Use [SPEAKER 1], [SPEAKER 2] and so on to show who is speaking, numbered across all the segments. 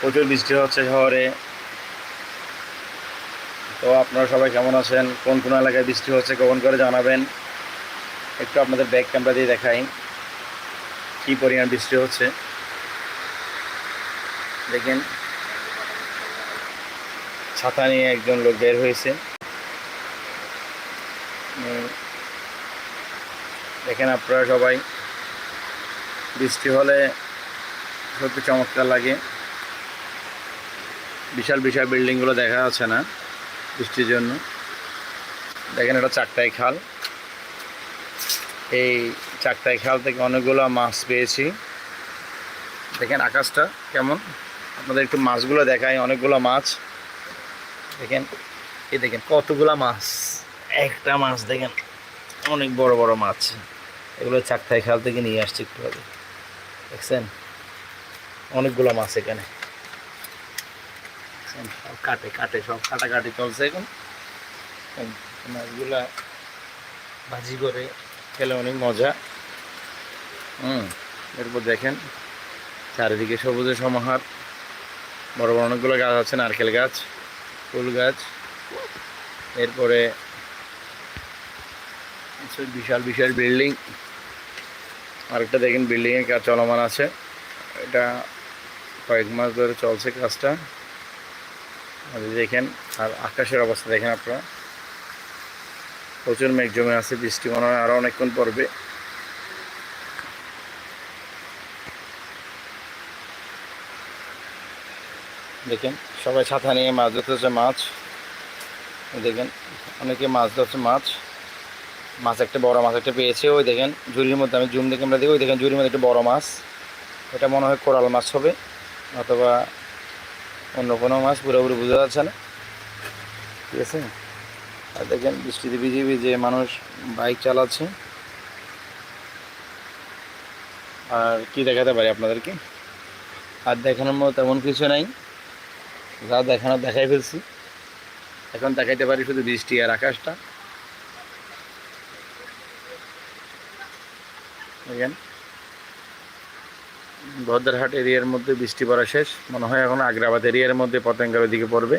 [SPEAKER 1] প্রচুর বৃষ্টি হচ্ছে শহরে তো আপনারা সবাই কেমন আছেন? কোন কোন এলাকায় বৃষ্টি হচ্ছে কখন করে জানাবেন। একটু আপনাদের ব্যাক ক্যামেরা দিয়ে দেখাই কী পরিমাণ বৃষ্টি হচ্ছে। দেখেন। ছাতা নিয়ে একজন লোক বের হয়েছে। দেখেন আপনারা সবাই। বৃষ্টি হলে সত্যি চমৎকার লাগে। বিশাল বিশাল বিল্ডিংগুলো দেখা যাচ্ছে না বৃষ্টির জন্য। দেখেন এটা চারটায় খাল। এই চারটায় খাল থেকে অনেকগুলো মাছ পেয়েছি। দেখেন আকাশটা কেমন। আপনাদের একটু মাছগুলো দেখাই, অনেকগুলো মাছ। দেখেন, এই দেখেন কতগুলো মাছ। একটা মাছ দেখেন, অনেক বড় বড় মাছ। এগুলো চারটাই খাল থেকে নিয়ে আসছি একটু আগে। দেখছেন? অনেকগুলো মাছ এখানে। সব কাটে কাটে, সব কাটাকাটি চলছে এখন। মাছগুলা ভাজি করে খেলে অনেক মজা। হুম, এরপর দেখেন, চারিদিকে সবুজে সমাহার। বড় বড় অনেকগুলো গাছ আছে, নারকেল গাছ, ফুল গাছ। এরপরে বিশাল বিশাল বিল্ডিং। আরেকটা দেখেন, বিল্ডিংয়ের কাজ চলমান আছে। এটা কয়েক মাস ধরে চলছে কাজটা। দেখেন, আর আকাশের অবস্থা দেখেন আপনারা। প্রচুর মেঘ জমে আছে, বৃষ্টি মনে হয় আরও অনেকক্ষণ পড়বে। দেখেন, সবাই ছাতা নিয়ে মাছ ধরতেছে, মাছ। দেখেন, অনেকে মাছ ধরছে, মাছ। মাছ একটা বড় মাছ একটা পেয়েছে, ওই দেখেন, ঝুড়ির মধ্যে আমি জুম দেখে আমরা দেখি, ওই দেখেন, ঝুড়ির মধ্যে একটা বড় মাছ। এটা মনে হয় কোরাল মাছ হবে, অথবা অন্য কোনো মাছ পুরোপুরি বোঝা যাচ্ছে না। ঠিক আছে? আর দেখেন, বৃষ্টিতে ভিজে ভিজে মানুষ বাইক চালাচ্ছে। আর কি দেখাতে পারি আপনাদেরকে? আর দেখানোর মতো তেমন কিছু নাই। যা দেখানো দেখাই ফেলছি। এখন দেখাইতে পারি শুধু বৃষ্টি আর আকাশটা। দেখেন। ভদ্রহাট এরিয়ার মধ্যে বৃষ্টি পড়া শেষ। মনে হয় এখন আগ্রাবাদ এরিয়ার মধ্যে পতেঙ্গার ওইদিকে পড়বে।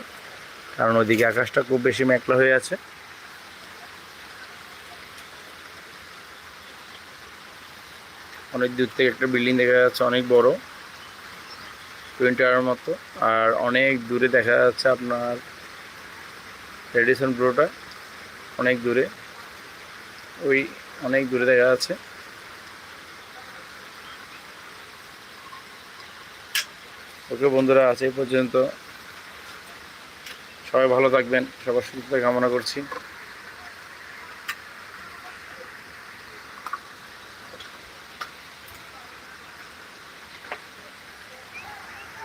[SPEAKER 1] কারণ ওইদিকে আকাশটা খুব বেশি মেঘলা হয়ে আছে। অনেক দূর থেকে একটা বিল্ডিং দেখা যাচ্ছে, অনেক বড়। টুয়েন টাওয়ার মতো। আর অনেক দূরে দেখা যাচ্ছে আপনার রেডিসন ব্রোটা। অনেক দূরে। ওই অনেক দূরে দেখা যাচ্ছে। ওকে বন্ধুরা আছে এই পর্যন্ত। সবাই ভালো থাকবেন সবার সুস্থতা কামনা করছি।